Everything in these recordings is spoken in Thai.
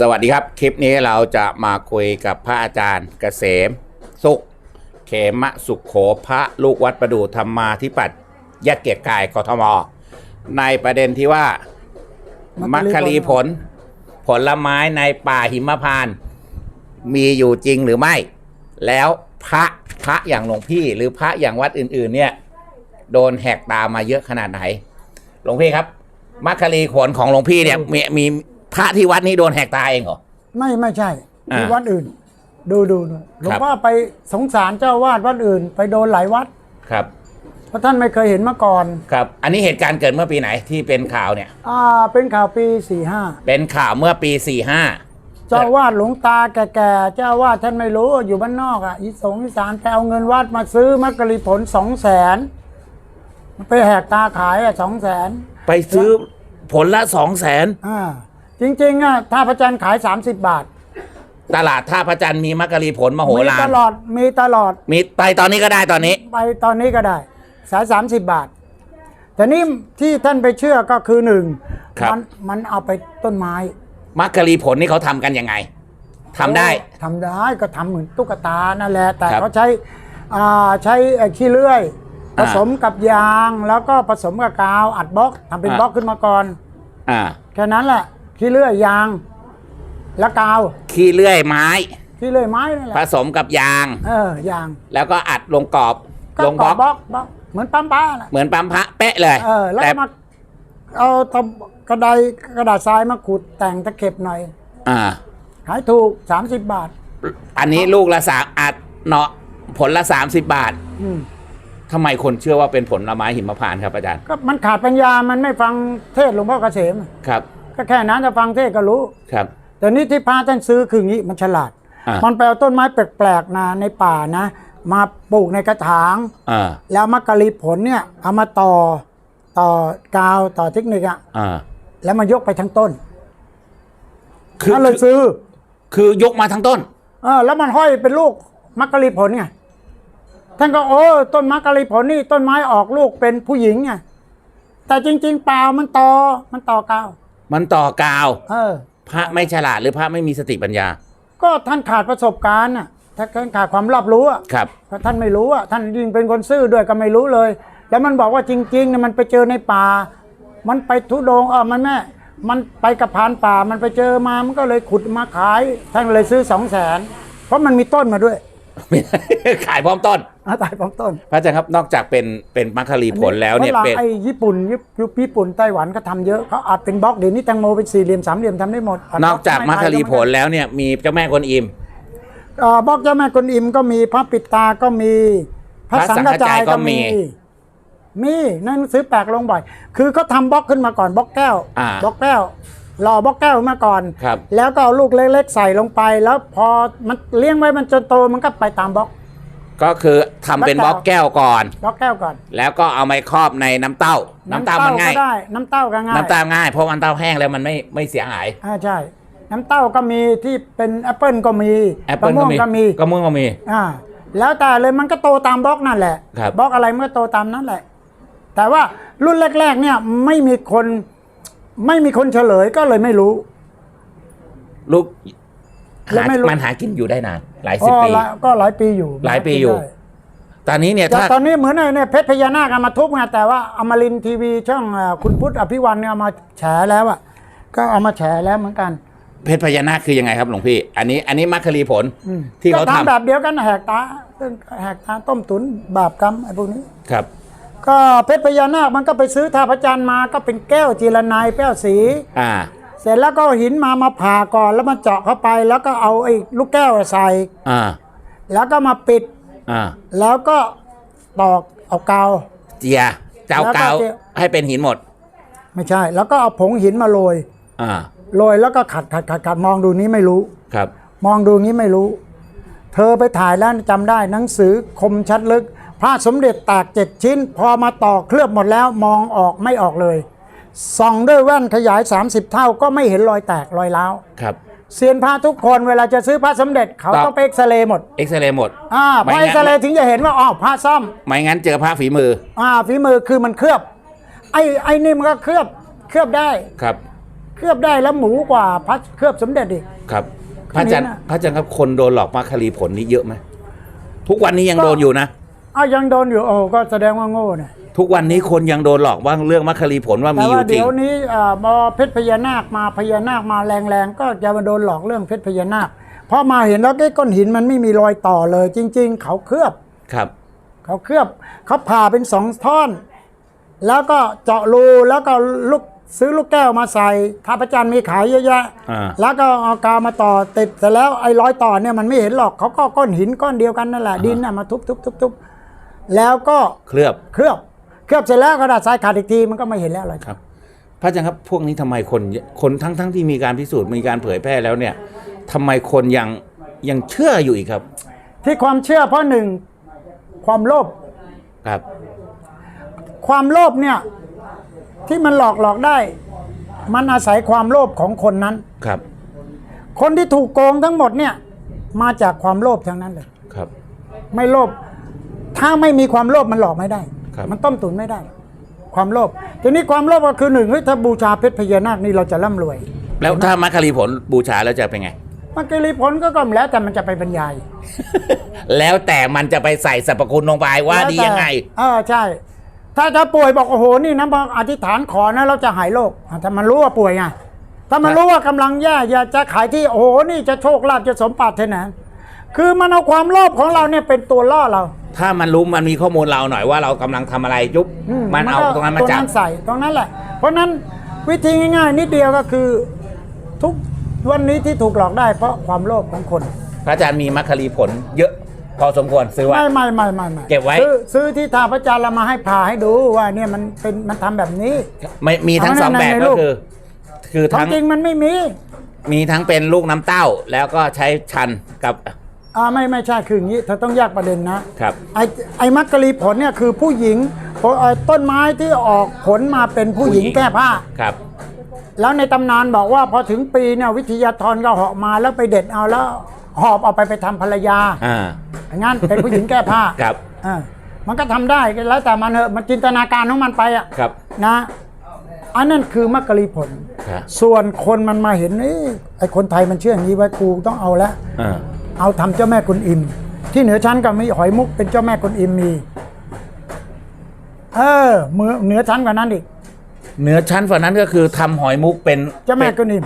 สวัสดีครับ คลิปนี้เราจะมาคุยกับพระอาจารย์เกษม สุข เขมะสุขโขพระลูกวัดประดูธรรมาธิปัตย์แยกเกียรติกายกทม ในประเด็นที่ว่า มัคคลีผล ผลไม้ในป่าหิมพานต์มีอยู่จริงหรือไม่ แล้วพระพระอย่างหลวงพี่ หรือพระอย่างวัดอื่น ๆ เนี่ย โดนแหกตามาเยอะขนาดไหน หลวงพี่ครับ มัคคลีผลของหลวงพี่เนี่ยมีมี พระที่วัดนี้โดนแหกตาเองเหรอ ไม่ไม่ใช่อ่าที่วัดอื่น ดูดูดูหลวงครับ พ่อไปสงสารเจ้าวาดวัดอื่น ไปโดนหลายวัด ครับ เพราะท่านไม่เคยเห็นมาก่อน ครับ อันนี้เหตุการณ์เกิดเมื่อปีไหนที่เป็นข่าวเนี่ย อ่าเป็นข่าวปีสี่ห้าเป็นข่าวเมื่อปี45เจ้าวาดหลวงตาแก่ๆเจ้าวาดท่านไม่รู้อยู่บ้านนอกอะอีสงอีสานไปเอาเงินวัดมาซื้อมักกะลีผลสองแสนไปแหกตาขายอะสองแสนไปซื้อผลละ2 0 0แสนอ่า จริงๆอะถ้าพระจันทร์ขาย 30 บาท ตลาดท่าพระจันทร์มีมักกะลีผลมโหมีฬาตรลอดมีตลอดมีไปตอนนี้ก็ได้ตอนนี้ ไปตอนนี้ก็ได้ สาย 30 บาท แต่นี่ที่ท่านไปเชื่อก็คือหนึ่งครับ มันมันเอาไปต้นไม้มักกะลีผลนี่เขาทำกันยังไงทำได้ ทำได้ก็ทำเหมือนตุ๊กตานั่นแหละ แต่ครับเขาใช้อ่าใช้ไอ้ขี้เลื่อย ผอ่าสมกับยางแล้วก็ผสมกับกาวอัดบล็อกทำเป็นอ่า บล็อกขึ้นมาก่อน อ่า แค่นั้นแหละ ขี้เลื่อยยาง แล้วกาวขี้เลื่อยไม้ ขี้เลื่อยไม้นั่นแหผละสมกับยาง เออยางแล้วก็อัดลงกรอบ ก็ลงบล็อก บล็อกบล็อกเหมือนปั๊มป้าแหละเหมือนปั๊มพระเป๊ะเลย เออแล้วแต่ก็มาเอาตะกระไดกระดาษทรายมาขุดแต่งตะเข็บหน่อย อ่า ขายถูก 30 บาท อันนี้ลูกละสามอัดเนาะผลละ30บาทอืมทำไมคนเชื่อว่าเป็นผลไม้หิมพานต์ครับอาจารย์ก็มันขาดปัญญามันไม่ฟังเทศหลวงพ่อเกษม ครับ ก็แค่นั้นจะฟังเทศก็รู้ ครับ แต่นี่ที่พระท่านซื้อคืออย่างนี้มันฉลาด อ่ามันไปเอาต้นไม้แปลกๆนะในป่านะ มาปลูกในกระถาง อ่า แล้วมักกะลีผลเนี่ยเอามาต่อต่อกาวต่อเทคนิคอะอ่า แล้วมายกไปทั้งต้นคือก็เลยซื้อคือยกมาทั้งต้น เออแล้วมันห้อยเป็นลูกมักกะลีผลไงท่านก็โอ้ต้นมักกะลีผลนี่ต้นไม้ออกลูกเป็นผู้หญิงไงแต่จริง ๆ เปล่ามันต่อมันต่อกาว มันต่อกาว เออ พระไม่ฉลาดหรือพระไม่มีสติปัญญา ก็ท่านขาดประสบการณ์อะท่านขาดความรอบรู้อะครับเพราะท่านไม่รู้อะท่านยิ่งเป็นคนซื่อด้วยก็ไม่รู้เลย แล้วมันบอกว่าจริงๆเนี่ยมันไปเจอในป่า มันไปทุดงค์เออมันแม่มันไปกับพรานป่ามันไปเจอมามันก็เลยขุดมาขาย ท่านเลยซื้อสองแสนเพราะมันมีต้นมาด้วย ขายพร้อมต้นอา ตายของต้น พระอาจารย์ครับนอกจากเป็นเป็นมัคคลีผลแล้วเนี่ยฝรั่งเป็นไอ้ญี่ปุ่นยุคญี่ปุ่นไต้หวันก็ทำเยอะเขาอัดเป็นบล็อกเดี๋ยวนี้แตงโมเป็นสี่เหลี่ยมสามเหลี่ยมทำได้หมดดนอกจากไมัคคลีผลไทยแล้วเนี่ยมีเจ้าแม่กวนอิมเอ่อบล็อกเจ้าแม่กวนอิมก็มีพระปิดตาก็มี พระพระสังสังฆฆจาจายยก็ก็มีมีมีนั่นหนังซื้อแปลกลงบ่อย คือเขาทำบล็อกขึ้นมาก่อนบล็อกแก้วอ่าบล็อกแก้วหล่อบล็อกแก้วมาก่อนครับแล้วก็เอาลูกเล็กๆใส่ลงไป แล้วพอมันเลี้ยงไว้มันจนโตมันก็ไปตามบล็อก ก็คือทำเป็นบล็อกแก้วก่อนบล็อกแก้วก่อนแล้วก็เอาไม้ครอบในน้ำเต้า น้ำเต้ามันง่าย ก็ได้ น้ำเต้าก็ง่ายน้ำเต้าง่ายเพราะมันเต้าแห้งแล้วมันไม่ไม่เสียหาย อ่าใช่ น้ำเต้าก็มีที่เป็นแอปเปิลก็มีแอปเปิลมะม่วงก็มีก็ม่วงก็มี อ่า แล้วแต่เลยมันก็โตตามบล็อกนั่นแหละครับ บล็อกอะไรมันก็โตตามนั้นแหละ แต่ว่ารุ่นแรก ๆ เนี่ยไม่มีคนไม่มีคนเฉลยก็เลยไม่รู้ ลูก แล้วหาไม่รู้ มันหากินอยู่ได้นานหลายอ๋สิบอปีละก็หลายปีอยู่หลายปีอยู่ ได้ตอนนี้เนี่ยแต่ถ้า ตอนนี้เหมือนไอ้เนี่ยเพชรพญานาคเอามาทุบไงแต่ว่าอมรินทร์ทีวีช่องเอ่อคุณพุทธอภิวันเนี่ยเอามาแฉแล้วอะก็เอามาแฉแล้วเหมือนกัน เพชรพญานาคคือยังไงครับหลวงพี่ อันนี้อันนี้มัคคลีผลอืมที่เขาก็ทำแบบเดียวกันแหกตาแหกตาต้มตุ๋นบาปกรรมไอ้พวกนี้ ครับ ก็เพชรพญานาคมันก็ไปซื้อท่าพระจันทร์มาก็เป็นแก้วจีรนายแก้วสี อ่าเสร็จแล้วก็เอาหินมามาผ่าก่อนแล้วมาเจาะเข้าไป แล้วก็เอาไอ้ลูกแก้วใส่อ่า แล้วก็มาปิด อ่า แล้วก็ตอกเอากาวเจียเจ้าแล้วก็เกาเจียให้เป็นหินหมด ไม่ใช่ แล้วก็เอาผงหินมาโรยอ่าโรยแล้วก็ขัดขัดขัดขัดมองดูนี้ไม่รู้ครับ มองดูงี้ไม่รู้ เธอไปถ่ายแล้วจำได้หนังสือคมชัดลึก พระสมเด็จแตกเจ็ดชิ้น พอมาต่อเคลือบหมดแล้วมองออกไม่ออกเลย ส่องด้วยแว่นขยาย 30 เท่าก็ไม่เห็นรอยแตกรอยร้าวครับ เซียนพระทุกคนเวลาจะซื้อพระสมเด็จเขาครับต้องไปเอ็กซเรย์หมดเอ็กซเรย์หมดอ่าพไม่องั้นเอ็กซเรย์ถึงจะเห็นว่าอ๋อพระซ่อมไม่งั้นเจอพระฝีมือ อ่าฝีมือคือมันเคลือบ ไอ้ไอ้นี่มันก็เคลือบเคลือบได้ครับ เคลือบได้แล้วหมูกว่าพระเคลือบสมเด็จอีกครับ พระอาจารย์คนนี้น่ะพระอาจารย์ครับคนโดนหลอกมาคลีผลนี่เยอะไหมทุกวันนี้ยังก็โดนอยู่นะอ้าวยังโดนอยู่โอ้ก็แสดงว่าโง่เนี่ย ทุกวันนี้คนยังโดนหลอกว่าเรื่องมัคคลีผลว่าแต่มีอว่ายู่จริงเดี๋ยวนี้อ่าพอเพชรพญานาคมาพญานาคมาแรงๆก็จะมาโดนหลอกเรื่องเพชรพญานาคพอมาเห็นแล้วไอ้ก้อนหินมันไม่มีรอยต่อเลย จริง ๆ เขาเคลือบ ครับ เขาเคลือบเขาผ่าเป็นสองท่อน แล้วก็เจาะรูแล้วก็ลูกซื้อลูกแก้วมาใส่ท้าพระจันทร์มีขายเยอะแยะอ่า แล้วก็เอากาวมาต่อติดแต่แล้วไอ้รอยต่อเนี่ยมันไม่เห็นหรอกเขาก็ก้อนหินก้อนเดียวกันนั่นแหละดินน่ะมาทุบทุบทุบทุบแล้วก็เคลือบเคลือบ เคลือบเสร็จแล้วกระดาษทรายขาดอีกทีมันก็ไม่เห็นแล้วอะไรครับ พระอาจารย์ครับพวกนี้ทำไมคนคนทั้งทั้งที่มีการพิสูจน์มีการเผยแพร่แล้วเนี่ยทำไมคนยังยังเชื่ออยู่อีกครับ ที่ความเชื่อเพราะหนึ่งความโลภครับ ความโลภเนี่ยที่มันหลอกหลอกได้ มันอาศัยความโลภของคนนั้นครับ คนที่ถูกโกงทั้งหมดเนี่ย มาจากความโลภทั้งนั้นเลยครับ ไม่โลภถ้าไม่มีความโลภมันหลอกไม่ได้ครับ มันต้มตุนไม่ได้ ความโลภทีนี้ความโลภก็คือหนึ่งเฮ้ยถ้าบูชาเพชรพญานาคนี่เราจะร่ำรวย แล้วถ้ามัคคลีผลบูชาแล้วจะเป็นไง มันกิริผลก็ก็แล้วแต่มันจะไปบรรยาย แล้วแต่มันจะไปใส่สรรพคุณลงไปว่าดียังไงเออใช่ ถ้าถ้าป่วยบอกโอ้โหนี่นะมาอธิษฐานขอนะเราจะหายโรคอะถ้ามันรู้ว่าป่วยไงถ้ามันรู้ว่ากำลังแย่อยากจะขายที่โอ้โหนี่จะโชคลาภจะสมปรารถนาคือมันเอาความโลภของเราเนี่ยเป็นตัวล่อเรา ถ้ามันรู้มันมีข้อมูลเราหน่อยว่าเรากำลังทำอะไรยุบอืมันเอาก็ตรงนั้นมาตรงจับนั้นใส่ตรงนั้นแหละ เพราะฉะนั้นวิธีง่ายๆ นิดเดียวก็คือทุกวันนี้ที่ถูกหลอกได้เพราะความโลภของคน พระอาจารย์มีมัคคลีผล เยอะพอสมควรซื้อไว้ ไม่ไม่ไม่ไม่ไม่เก็บไว้ ซื้อซื้อที่ทาพระจันทร์เรามาให้ผ่าให้ดูว่าเนี่ยมันเป็นมันทำแบบนี้ ไม่มีทั้งเอาสองในแบบในก็รูปคือ คือของทั้งจริงมันไม่มี มีทั้งเป็นลูกน้ำเต้า แล้วก็ใช้ชันกับ อ่าไม่ไม่ใช่คืออย่างนี้เธอต้องแยกประเด็นนะครับ ไอ้ไอ้มักกะลีผลเนี่ยคือผู้หญิงเพราะไอ้ต้นไม้ที่ออกผลมาเป็นผู้หญิงผู้หญิง แก้ผ้า ครับ แล้วในตำนานบอกว่าพอถึงปีเนี่ยวิทยาธรก็เหาะมาแล้วไปเด็ดเอาแล้วหอบเอาไปไปทำภรรยาอ่า อย่างนั้นเป็นผู้หญิงแก้ผ้าครับ อ่ามันก็ทำได้แล้วแต่มันเถอะมันจินตนาการของมันไปอะ ครับ นะอันนั้นคือมักกะลีผล ครับ ส่วนคนมันมาเห็นเอ้ยไอ้คนไทยมันเชื่ออย่างนี้ไว้กูต้องเอาแล้วอ่า เอาทำเจ้าแม่กุนอิม ที่เหนือชั้นก็มีหอยมุกเป็นเจ้าแม่กุนอิมมี เออเมือเหนือชั้นกว่านั้นอีกเหนือชั้นฝันนั้นก็คือทำหอยมุกเป็นเจ้าแม่เป็นกุนอิม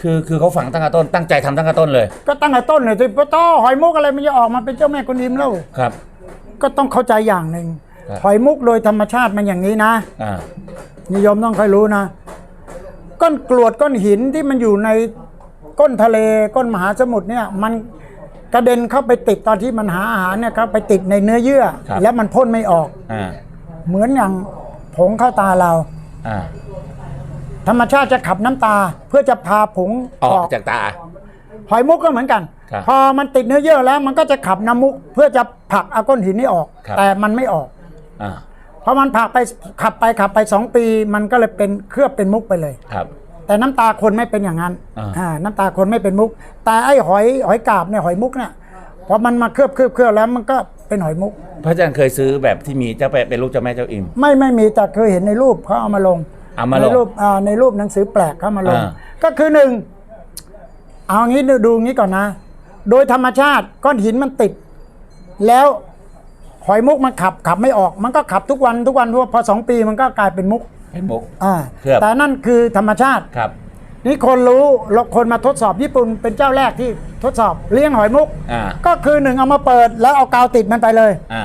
คือคือเขาฝังตั้งแต่ต้นตั้งใจทำตั้งแต่ต้นเลย ก็ตั้งแต่ต้นเลยที่ปะต้อหอยมุกอะไรมันจะออกมาเป็นเจ้าแม่กุนอิมแล้วครับ ก็ต้องเข้าใจอย่างหนึ่งครับหอยมุกโดยธรรมชาติมันอย่างนี้นะอ่านิยมต้องค่อยรู้นะก้อนกรวดก้อนหินที่มันอยู่ในก้นทะเลก้นมหาสมุทรเนี่ย มัน กระเด็นเข้าไปติดตอนที่มันหาอาหารเนี่ยครับไปติดในเนื้อเยื่อ ครับ แล้วมันพ่นไม่ออก อ่าเหมือนอย่างผงเข้าตาเรา อ่าธรรมชาติจะขับน้ำตาเพื่อจะพาผงออออกกจากตา หอยมุกก็เหมือนกัน ครับ พอมันติดเนื้อเยื่อแล้วมันก็จะขับน้ำมุกเพื่อจะผลักเอาก้อนหินนี้ออก ครับ แต่มันไม่ออก อ่าพอมันผลักไปขับไปขับไปสองปี มันก็เลยเป็นเคลือบเป็นมุกไปเลย ครับ แต่น้ำตาคนไม่เป็นอย่างนั้นอ่าอ่าน้ำตาคนไม่เป็นมุก แต่ไอ้หอยหอยกาบเนี่ยหอยมุกเนี่ยพอมันมาเคลือบเคลือบเคลือบแล้วมันก็เป็นหอยมุก พระอาจารย์เคยซื้อแบบที่มีเจ้าแม่เป็นลูกเจ้าแม่เจ้าอิมไม่ไม่มีแต่เคยเห็นในรูปเขาเอามาลงเอามาลงในรูปอ่าในรูปหนังสือแปลกเขามาลงอ่าก็คือหนึ่งเอางี้ดูดูงี้ก่อนนะ โดยธรรมชาติก้อนหินมันติด แล้วหอยมุกมันขับขับไม่ออก มันก็ขับทุกวันทุกวันทุกวันพอสองปีมันก็กลายเป็นมุก เป็นมุกอ่าเคลือบแต่นั่นคือธรรมชาติ ครับ นี่คนรู้แล้วคนมาทดสอบญี่ปุ่นเป็นเจ้าแรกที่ทดสอบเลี้ยงหอยมุก อ่า ก็คือหนึ่งเอามาเปิดแล้วเอากาวติดมันไปเลย อ่า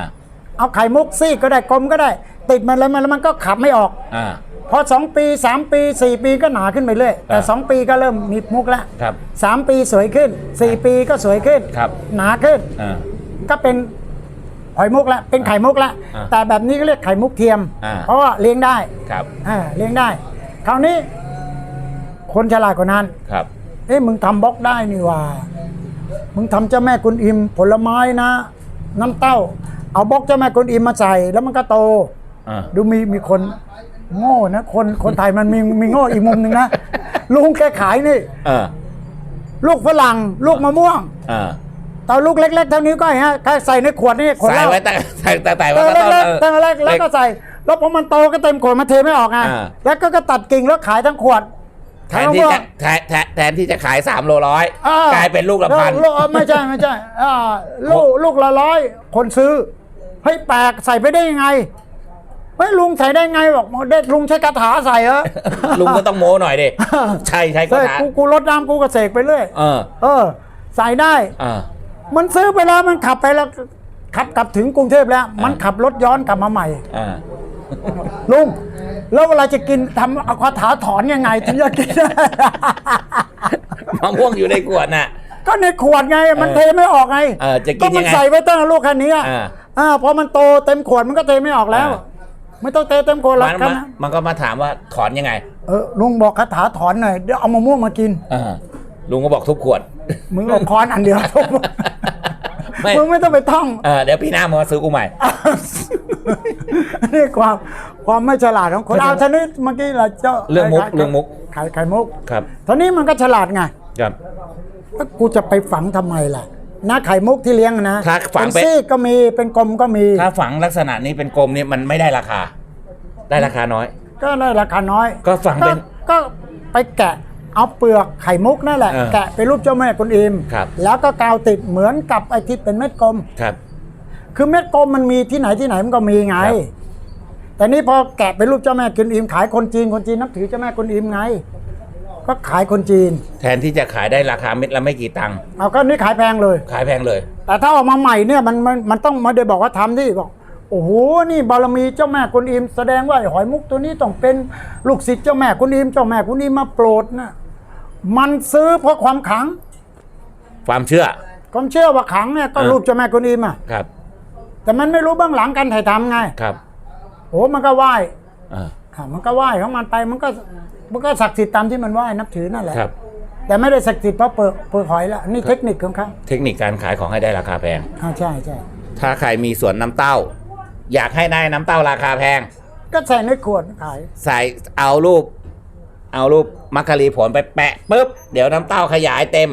เอาไข่มุกซีกก็ได้กลมก็ได้ ติดมันแล้วมันแล้วมันก็ขับไม่ออก อ่า พอสองปีสามปีสี่ปีก็หนาขึ้นไปเรื่อยแต่ อ่าสองปีก็เริ่มมีมุกแล้วครับสามปีสวยขึ้นสี่ปีก็สวยขึ้น ครับ หนาขึ้นอ่า ก็เป็น หอยมุกแล้วเป็นไข่มุกแล้วอ่าแต่แบบนี้ก็เรียกไข่มุกเทียม อ่า เพราะว่าเลี้ยงได้ครับอ่าเลี้ยงได้ คราวนี้ คนฉลาดกว่านั้น ครับ เอ้ยมึงทำบล็อกได้นี่หว่า มึงทำเจ้าแม่กุนอิม ผลไม้นะ น้ำเต้า เอาบล็อกเจ้าแม่กุนอิมมาใส่แล้วมันก็โต อ่า ดูมีมีคนโง่นะ คนคนไทยมันมีมีโง่อีกมุมหนึ่งนะลุงแกขายนี่ เออลูกฝรั่งลูกมะม่วงอ่า แต่ลูกเล็กๆเท่านี้ก็ฮะแค่ใส่ในขวดนี่ขวดใส่เหล้าไว้แต่แต่แต่แต่แต่ว่าต้นเล็กเออๆแต่เล็กแล้วก็ใส่ แล้วพอมันโตก็เต็มขวดมันเทไม่ออกไงอ่าแล้วก็ก็ตัดกิ่งแล้วขายทั้งขวดแทนที่จะแทนแทนแทนที่จะขายสามโลร้อยอ่ากลายเป็นลูกละพันลูกไม่ใช่ไม่ใช่อ่าลูกลูกละร้อยคนซื้อเฮ้ยแปลกใส่ไปได้ยังไงเฮ้ยลุงใส่ได้ไงบอกเด็ดลุงใช้คาถาใส่เหรอลุงก็ต้องโม้หน่อยดิใช่ใช่ก็เฮ้ยถากูกูลดน้ำกูกระเสกไปเรื่อยเออ เออ ใส่ได้เออ มันซื้อไปแล้วมันขับไปแล้วขับกลับถึงกรุงเทพแล้ว มันขับรถย้อนกลับมาใหม่อ่าลุงแล้วเวลาจะกินทำเอาคาถาถอนยังไงถึงจะกินได้มะม่วงอยู่ในขวดน่ะ ก็ในขวดไง มันเทไม่ออกไงเออจะกินมัยังไง ใส่ไว้ตั้งแต่ลูกแค่นี้อะอ่า อ่าพอมันโตเต็มขวดมันก็เทไม่ออกแล้วอ่าไม่ต้องเทเต็มขวดหรอกมันครับมันมันก็มาถามว่าถอนยังไงเออลุงบอกคาถาถอนหน่อยเดี๋ยวเอามะม่วงมากิน อ่าลุงก็บอกทุบขวด มึงเอาค้อนอันเดียว ไม่ มึงไม่ต้องไปท่อง เออเดี๋ยวพี่หน้ามาซื้อกูใหม่ นี่ความความไม่ฉลาดของคนเอาทีนี้เมื่อกี้เราเจ้าเรื่องมุกขายเรื่องมุกขายขายมุกครับทีนี้มันก็ฉลาดไงครับว่ากูจะไปฝังทำไมล่ะนะไข่มุกที่เลี้ยงนะถ้าฝังเป็นไปซี่ก็มีเป็นกลมก็มี ถ้าฝังลักษณะนี้เป็นกลมนี่มันไม่ได้ราคา ได้ราคาน้อย ก็ได้ราคาน้อย ก็ฝังเป็นก็ไปแกะ เอาเปลือกไข่มุกนั่นแหละ เออแกะเป็นรูปเจ้าแม่กุนอิม ครับ แล้วก็กาวติดเหมือนกับไอ้ที่เป็นเม็ดกลม ครับ คือเม็ดกลมมันมีที่ไหนที่ไหนมันก็มีไง ครับ แต่นี่พอแกะเป็นรูปเจ้าแม่กุนอิม ขายคนจีนคนจีนนับถือเจ้าแม่กุนอิมไง ก็ขายคนจีน แทนที่จะขายได้ราคาเม็ดละไม่กี่ตังค์เอาก็นี่ขายแพงเลย ขายแพงเลย แต่ถ้าออกมาใหม่เนี่ยมันมันมันต้องไม่ได้บอกว่าทำที่บอกโอ้โหนี่บารมีเจ้าแม่กุนอิม แสดงว่าไอ้หอยมุกตัวนี้ต้องเป็นลูกศิษย์เจ้าแม่กุนอิมเจ้าแม่กุนอิมมาโปรดนะ มันซื้อเพราะความขลัง ความเชื่อ ความเชื่อว่าขลังเนี่ยก็อ่ารูรูปเจ้าแม่กุนอิมอะครับแต่มันไม่รู้เบื้องหลังการถ่ายทำไงครับโอ้มันก็ไหว้อ่าอะมันก็ไหว้ของมันไปมันก็มันก็ศักดิ์สิทธิ์ตามที่มันไหว้นับถือนั่นแหละ ครับแต่ไม่ได้ศักดิ์สิทธิ์เพราะเปิดเปิดหอยละนี่เทคนิคของเขาเทคนิคการขายของให้ได้ราคาแพง อ่าใช่ใช่ถ้าใครมีสวนน้ำเต้า อยากให้ได้น้ำเต้าราคาแพง ก็ใส่ในขวดขาย ใส่เอารูป เอารูปมัคคารีผลไปแปะปุ๊บเดี๋ยวน้ำเต้าขยายเต็ม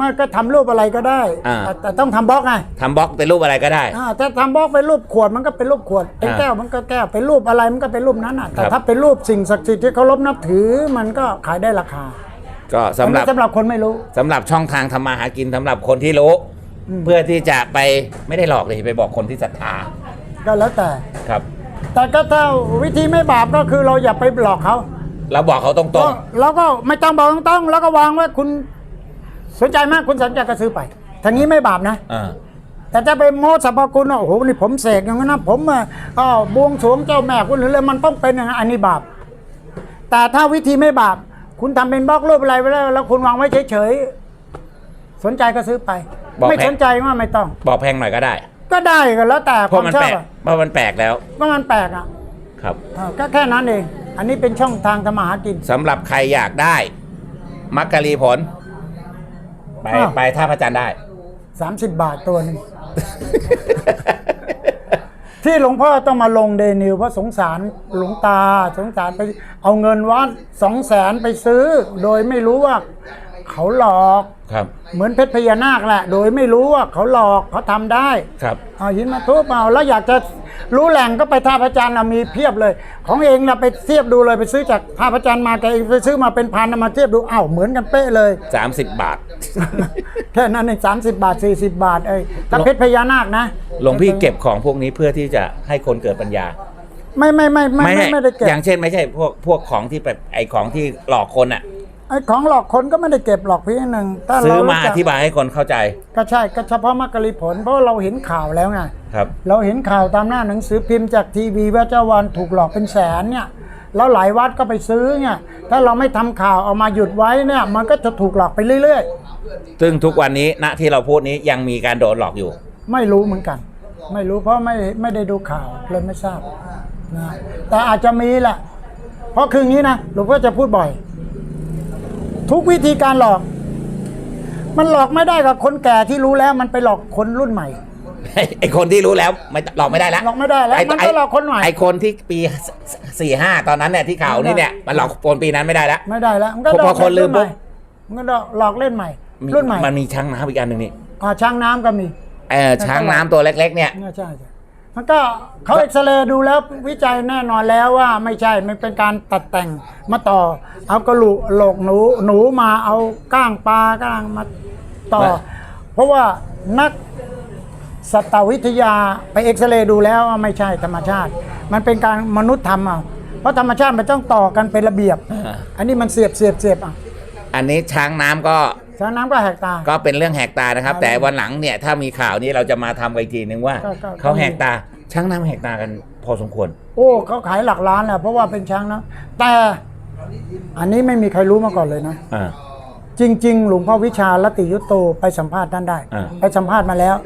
มันก็ทำรูปอะไรก็ได้ อ่า แต่แต่ต้องทำบล็อกไงทำบล็อกเป็นรูปอะไรก็ได้ อ่าถ้าทำบล็อกเป็นรูปขวดมันก็เป็นรูปขวด เป็นอ่าแก้วมันก็แก้ว เป็นรูปอะไรมันก็เป็นรูปนั้นอะ แต่ครับ ถ้าเป็นรูปสิ่งศักดิ์สิทธิ์ที่เคารพนับถือมันก็ขายได้ราคาก็สำหรับอันนี้สำหรับคนไม่รู้ สำหรับช่องทางทำมาหากินสำหรับคนที่รู้เพื่อที่จะไปไม่ได้หลอกเลยไปบอกคนที่ศรัทธาก็แล้วแต่ ครับ แต่ก็ถ้าวิธีไม่บาปก็คือเราอย่าไปหลอกเขา เราบอกเขาตรงก็เราก็ไม่ต้องบอกต้องๆแล้วก็วางไว้คุณสนใจมากคุณสนใจก็ซื้อไปทางนี้ไม่บาปนะ ๆอ่า แต่ถ้าไปโม้สรรพคุณว่าโอ้โหนี่ผมเสกอย่างนั้นนะผมอะอ้าวบวงสรวงเจ้าแม่คุณหรืออะไรมันต้องเป็นอย่างนั้นอันนี้บาป แต่ถ้าวิธีไม่บาป คุณทำเป็นบล็อกรูปอะไรไปแล้วแล้วคุณวางไว้เฉยๆสนใจก็ซื้อไปไม่ สนใจว่าไม่ต้อง บอกแพงหน่อยก็ได้ ก็ได้ก็แล้วแต่เพควาราะมมันชอแปบลกอะเพราะมันแปลกแล้วก็มันแปลกอะครับอ่าก็แค่นั้นเอง อันนี้เป็นช่องทางทำมาหากิน สำหรับใครอยากได้ มัคคารีผล ไปอ้าว ไปท่าพระจันทร์ได้ 30 บาทตัวหนึ่งที่หลวงพ่อต้องมาลงเดนิวเพราะสงสารหลวงตาสงสารไปเอาเงินวัดสองแสนไปซื้อ โดยไม่รู้ว่า เขาหลอก ครับเหมือนเพชรพญานาคแหละ โดยไม่รู้ว่าเขาหลอกเขาทำได้ครับเอาหินมาทุบเอาแล้วอยากจะรู้แหล่งก็ไปท่าพระจันทร์น่ะมีเพียบเลย ของเองนะไปเทียบดูเลยไปซื้อจากท่าพระจันทร์มาแกเองไปซื้อมาเป็นพันน่ะมาเทียบดูอ้าวเหมือนกันเป๊ะเลย30บาท แค่นั้นเองสามสิบบาทสี่สิบบาทเอ้ยถ้าเพชรพญานาคนะหลวงพี่เก็บของพวกนี้เพื่อที่จะให้คนเกิดปัญญาไม่ไม่ไม่ไม่ไม่ไม่ได้เก็บ อย่างเช่นไม่ใช่พวกพวกของที่แบบไอของที่หลอกคนอะ ไอ้ของหลอกคนก็ไม่ได้เก็บหรอกพี่หนึ่งถ้าซื้เราอมารู้อจักธิบายให้คนเข้าใจ ก็ใช่ก็เฉพาะมักกะลีผล เพราะเราเห็นข่าวแล้วไงครับ เราเห็นข่าวตามหน้าหนังสือพิมพ์จากทีวีว่าเจ้าวันถูกหลอกเป็นแสนเนี่ยแล้วหลายวัดก็ไปซื้อเนี่ยถ้าเราไม่ทำข่าวเอามาหยุดไว้เนี่ย มันก็จะถูกหลอกไปเรื่อยซึ่งทุกวันนี้ณที่เราพูดนี้ยังมีการโดนหลอกอยู่ๆไม่รู้เหมือนกัน ไม่รู้เพราะไม่ไม่ได้ดูข่าวเลยไม่ทราบนะแต่อาจจะมีแหละ เพราะคืออย่างนี้นะหลวงพ่อจะพูดบ่อย ทุกวิธีการหลอก มันหลอกไม่ได้กับคนแก่ที่รู้แล้วมันไปหลอกคนรุ่นใหม่ ไอ้ไอคนที่รู้แล้วไม่หลอกไม่ได้แล้วหลอกไม่ได้แล้วอ้มันก็หลอกคนใหม่ ไอคนที่ปีสี่ห้าตอนนั้นเนี่ยที่ข่าวนี่เนี่ยมันหลอกคนปีนั้นไม่ได้แล้วไม่ได้แล้วมันก็พอหลอกคนลืมรุ่นใหปุ๊บมันก็หลอกเล่นใหม่มีรุ่นใหม่มันมีช้างน้ำอีกอันหนึ่งนี่อ่าช้างน้ำก็มีเออช้างน้ำตัวเล็ก ๆ เนี่ยใช่ใช่ มันก็เขาเอ็กซเรย์ดูแล้ววิจัยแน่นอนแล้วว่าไม่ใช่ มันเป็นการตัดแต่งมาต่อ เอากระโหลกโหลกหนูหนูมาเอาก้างปลาก้างมาต่อว่าเพราะว่านักสัตววิทยาไปเอ็กซเรย์ดูแล้วว่าไม่ใช่ธรรมชาติ มันเป็นการมนุษย์ทำเอาเพราะธรรมชาติมันต้องต่อกันเป็นระเบียบอ่าอันนี้มันเสียบเสียบเสียบอะอันนี้ช้างน้ำก็ ฉะนั้นน้ำก็แหกตา ก็เป็นเรื่องแหกตานะครับครับ แต่วันหลังเนี่ยถ้ามีข่าวนี้เราจะมาทำกันอีกทีนึงว่าก็ก็ เขาแหกตาช้างน้ำแหกตากันพอสมควร โอ้เขาขายหลักล้านแหละเพราะว่าเป็นช้างนะแต่อันนี้ไม่มีใครรู้มาก่อนเลยนะ อ่า จริง ๆ หลวงพ่อวิชาลติยุตโตไปสัมภาษณ์ท่านได้ อ่า ไปสัมภาษณ์มาแล้ว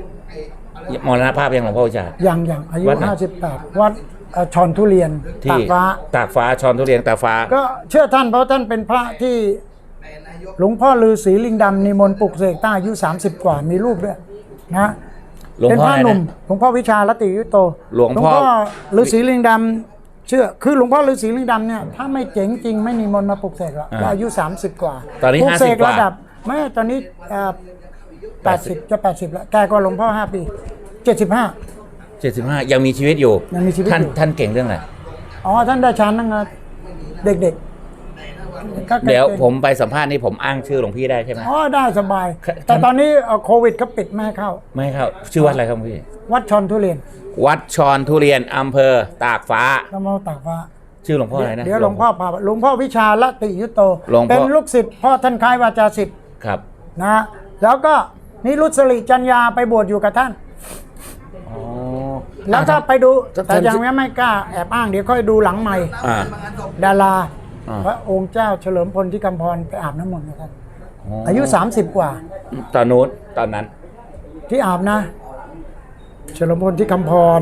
มรณภาพยังหลวงพ่อวิชา อย่างอย่างอายุ วัดไหน 58 วัดเอ่อชอนทุเรียนตาที่กฟ้า ตากฟ้าชอนทุเรียนตากฟ้า ก็เชื่อท่านเพราะท่านเป็นพระที่ หลวงพ่อลือศรีลิงดำนิมนต์ปลุกเสกตั้งอายุ 30 กว่ามีรูปด้วยนะหลวงเป็นพ่อพระอะไรหนุ่มนะหลวงพ่อวิชาลติยุตโตหลวงพ่อ ฤาษีลิงดำเชื่อคือหลวงพ่อฤาษีลิงดำเนี่ยถ้าไม่เจ๋งจริงไม่นิมนต์มาปลุกเสกหรอกแล้วอายุ 30 กว่าตอนนี้ปลุกเสก50กว่าระดับไม่ตอนนี้แปดสิบจะ 80 แล้วแกกว่าหลวงพ่อ 5 ปี 75 เจ็ดสิบห้ายังมีชีวิตอยู่ยังมีชีวิตท่านอยู่ ท่านเก่งเรื่องอะไรอ๋อท่านได้ชั้นตั้งแต่เด็กๆ ก็ก่งๆเดี๋ยวผมไปสัมภาษณ์นี่ผมอ้างชื่อหลวงพี่ได้ใช่ไหม อ๋อได้สบาย ครับ แต่ตอนนี้เอ่อโควิดเขาปิดไม่ให้เข้า ไม่ครับ ชื่อวัดอะไรครับหลวงพี่ วัดชอนทุเรียนวัดชอนทุเรียนอำเภอตากฟ้า ตำบลตากฟ้า ชื่อหลวงพ่ออะไรนะ เดี๋ยวหลวงพ่อพาไปหลวงพ่อวิชาละติยุตโต หลวงพ่อ เป็นลูกศิษย์พ่อท่านคล้ายวาจาศิษย์ครับนะแล้วก็นิรุตสริจัญญาไปบวชอยู่กับท่าน อ๋อ แล้วถ้าไปดูท่านแต่ยังไม่กล้าแอบอ้างเดี๋ยวค่อยดูหลังใหม่ อ่า ดาราอ่า พระองค์เจ้าเฉลิมพลที่กำพรไปอาบน้ำมนต์กับท่านอายุ 30 กว่า ตอนนู้นตอนนั้น ที่อาบนะ เฉลิมพลที่คำพร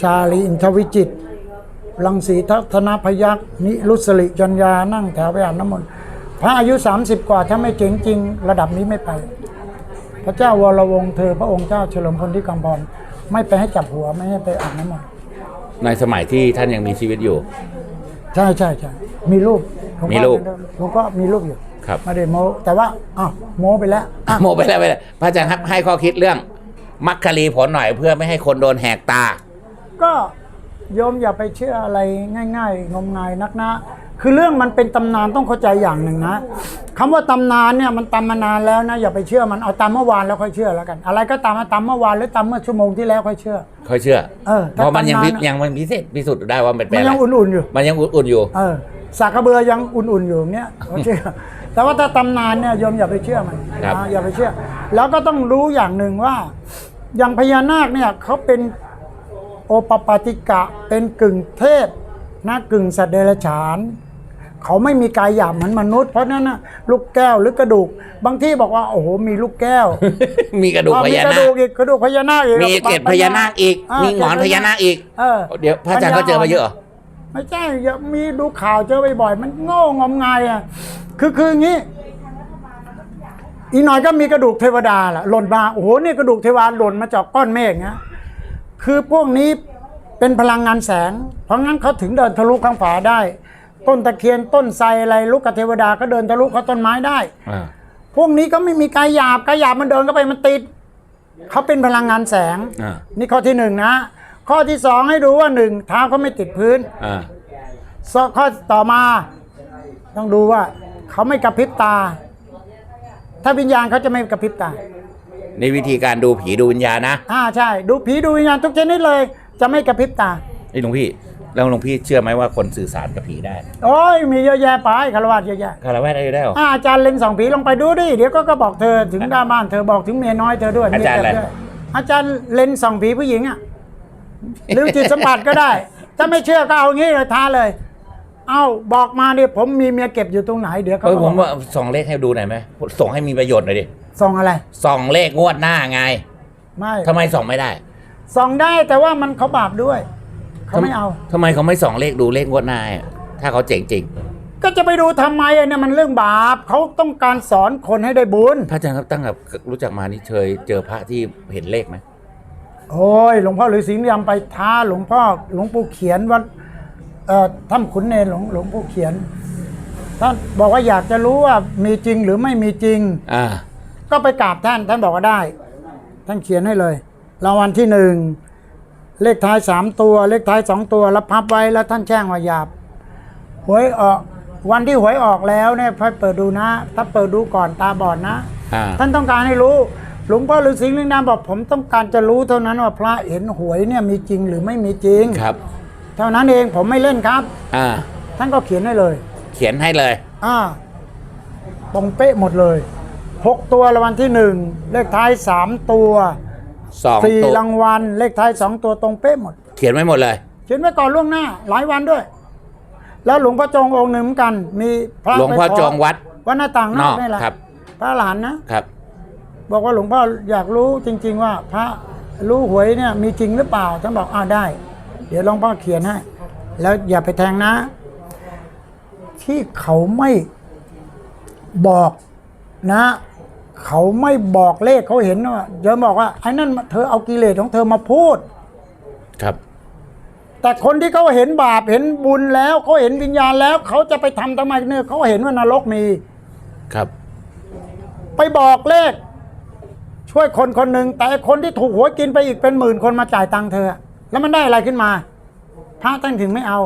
ชาลีอินทวิจิตรลังสีทัศนพยักษ์นิรุตสริจัญญานั่งแถวไปอาบน้ำมนต์พระอายุ 30 กว่าถ้าไม่เจ๋งจริง ระดับนี้ไม่ไป พระเจ้าวรวงศ์เธอพระองค์เจ้าเฉลิมพลที่กำพรไม่ไปให้จับหัวไม่ให้ไปอาบน้ำมนต์ในสมัยที่ท่านยังมีชีวิตอยู่ ใช่ใช่ใช่ มีรูปหลวงพ่อมีรูปหลวงพ่อมีรูปอยู่ครับ ไมาได้โมแต่ว่าอ้าวโมไปแล้วอะโมไปแล้วไปแล้วพระอาจารย์ครับให้ข้อคิดเรื่อง มัคคลีผลหน่อยเพื่อไม่ให้คนโดนแหกตา ก็โยมอย่าไปเชื่ออะไรง่าย ๆ งมงายนักนะ คือเรื่องมันเป็นตำนานต้องเข้าใจอย่างหนึ่งนะคำว่าตำนานเนี่ยมันตำมานานแล้วนะอย่าไปเชื่อมันเอาตามเมื่อวานแล้วค่อยเชื่อแล้วกัน อะไรก็ตามมาตามเมื่อวานหรือตามเมื่อชั่วโมงที่แล้วค่อยเชื่อ ค่อยเชื่อ เออเพราะมันยังพิตำนานอะยังมันพิเศษพิสูจน์ได้ว่ามันเป็นมันอะไรยังอุ่นๆอยู่ มันยังอุ่นๆอยู่ เออ สากกระเบือยังอุ่นๆอยู่เนี้ยเขาเชื่อ แต่ว่าถ้าตำนานเนี่ยโยมอย่าไปเชื่อมันครับ นะอย่าไปเชื่อ แล้วก็ต้องรู้อย่างหนึ่งว่า อย่างพญานาคเนี่ยเขาเป็นโอปปาติกะเป็นกึ่งเทพนะกึ่งสัตว์เดรัจฉาน เขาไม่มีกายหยาบเหมือนมนุษย์เพราะฉะนั้นนะลูกแก้วหรือกระดูก บางที่บอกว่าโอ้โหมีลูกแก้ว มีกระดูกอ๋อพมีญากระนาดูคกอีกกระดูกพญานาคอีกมีเกล็ดพญานาคอีกามีหงอนพญานาคอีก เออเดี๋ยวพระอาจารย์ก็เจอมาเยอะเหรอ ไม่ใช่อย่ามีดูข่าวเจอบ่อยๆมันโง่งมงายอะคือคืออย่างนี้อีกหน่อยก็มีกระดูกเทวดาล่ะหล่นมาโอ้โหนี่กระดูกเทวดาหล่นมาจากก้อนเมฆนะคือพวกนี้เป็นพลังงานแสง เพราะงั้นเขาถึงเดินทะลุข้างฝาได้ ต้นตะเคียนต้นไทรอะไรลูกกับเทวดาก็เดินทะลุเขาต้นไม้ได้อ่าพวกนี้ก็ไม่มีกายหยาบกายหยาบมันเดินเข้าไปมันติดเขาเป็นพลังงานแสงอ่านี่ข้อที่หนึ่งนะ ข้อที่สองให้ดูว่าหนึ่งเท้าเขาไม่ติดพื้นอ่าสข้อต่อมา ต้องดูว่า เขาไม่กระพริบตา ถ้าวิญญาณเขาจะไม่กระพริบตานี่วิธีการดูผีดูวิญญาณนะอ่าใช่ ดูผีดูวิญญาณทุกชนิดเลย จะไม่กระพริบตาไอ้หลวงพี่แล้วหลวงพี่เชื่อไหมว่าคนสื่อสารกับผีได้โอ้ยมีเยอะแยะไปคารวะเยอะแยะคารวะได้ได้เหรออ่าอาจารย์เล็งสองผีลงไปดูดิเดี๋ยวก็ก็บอกเธอถึงด้านบ้านเธอบอกถึงเมียน้อยเธอด้วยอาจารย์อะไรเมียเธด้วยอาจารย์เล็งสองผีผู้หญิงอะ หรือจิตสัมผัสก็ได้ ถ้าไม่เชื่อก็เอางี้เลยท้าเลย เอาบอกมาดิผมมีเมียเก็บอยู่ตรงไหนเดี๋ยวเขาเอ้ยก็ผบอมกว่าส่องเลขให้ดูหน่อยไหมส่งให้มีประโยชน์หน่อยดิส่องอะไรส่องเลขงวดหน้าไงไม่ทำไมส่องไม่ได้ส่องได้แต่ว่ามันเขาบาปด้วยเขาไม่เอา ทำไมเขาไม่ส่องเลขดูเลขงวดหน้าอะถ้าเขาเจ๋งจริงก็จะไปดูทำไมอะเนี่ยมันเรื่องบาปเขาต้องการสอนคนให้ได้บุญพระอาจารย์ครับตั้งแต่รู้จักมานี่เคยเจอพระที่เห็นเลขไหม โอ้ยหลวงพ่อฤาษีนิยมไปท้า หลวงพ่อหลวงปู่เขียนวัดเอ่อถ้ำขุนเนรหลวงหลวงปู่เขียนท่านบอกว่าอยากจะรู้ว่ามีจริงหรือไม่มีจริง อ่า ก็ไปกราบท่านท่านบอกว่าได้ ท่านเขียนให้เลยรางวัลที่หนึ่งเลขท้ายสามตัว เลขท้ายสองตัวแล้วพับไว้แล้วท่านแจ้งว่าหยาบหวยออกวันที่หวยออกแล้วเนี่ยพ่อเปิดดูนะ ถ้าเปิดดูก่อนตาบอดนะ อ่า ท่านต้องการให้รู้ หลวงพ่อฤาษีลิงดำบอกผมต้องการจะรู้เท่านั้นว่าพระเห็นหวยเนี่ยมีจริงหรือไม่มีจริงครับ เท่านั้นเองผมไม่เล่นครับ อ่า ท่านก็เขียนให้เลย เขียนให้เลย อ่าตรงเป๊ะหมดเลยหกตัวรางวัลที่หนึ่งเลขท้ายสามตัวสองสี่ตัวรางวัลเลขท้ายสองตัวตรงเป๊ะหมด เขียนไว้หมดเลย เขียนไว้ก่อนล่วงหน้า หลายวันด้วย แล้วหลวงพ่อจงองค์หนึ่งเหมือนกัน มีพระหลวงพ่อไปขจงวัดวัดหน้าต่างนนออกกนี่แหละครับ พระหลานนะครับ บอกว่าหลวงพ่ออยากรู้จริง ๆ ว่าพระรู้หวยเนี่ยมีจริงหรือเปล่าท่านบอกอ้าวได้ เดี๋ยวหลวงพ่อเขียนให้ แล้วอย่าไปแทงนะ ที่เขาไม่บอกนะ เขาไม่บอกเลขเขาเห็นว่าเดี๋ยวบอกว่าไอ้นั่นเธอเอากิเลสของเธอมาพูด ครับ แต่คนที่เขาเห็นบาปเห็นบุญแล้วเขาเห็นวิญญาณแล้วเขาจะไปทำทำไมเนี่ยเขาเห็นว่านรกมีครับ ไปบอกเลข ช่วยคนคนหนึ่งแต่ไอ้คนที่ถูกหวยกินไปอีกเป็นหมื่นคนมาจ่ายตังค์เธอ แล้วมันได้อะไรขึ้นมาพระท่านถึงไม่เอา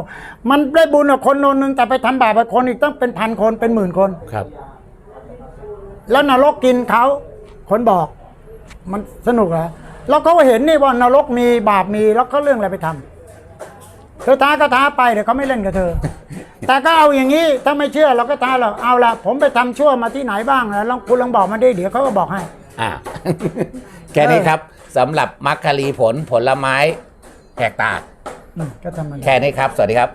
มันได้บุญกับคนโนนหนึ่งแต่ไปทำบาปกับคนอีกต้องเป็นพันคนเป็นหมื่นคนครับ แล้วนรกกินเขาคนบอก มันสนุกเหรอแล้วเขาเห็นนี่ว่านรกมีบาปมีแล้วเขาเรื่องอะไรไปทำเธอท้าก็ท้าไปเดี๋ยวเขาไม่เล่นกับเธอ แต่ก็เอาอย่างนี้ถ้าไม่เชื่อเราก็ท้าเราเอาละผมไปทำชั่วมาที่ไหนบ้างนะลองคุณลองบอกมาได้เดี๋ยวเขาก็บอกให้ อ่าแค่นี้ครับสำหรับมัคคารีผลผลไม้แหกตาอืมก็ทำมันแค่นี้ครับ สวัสดีครับ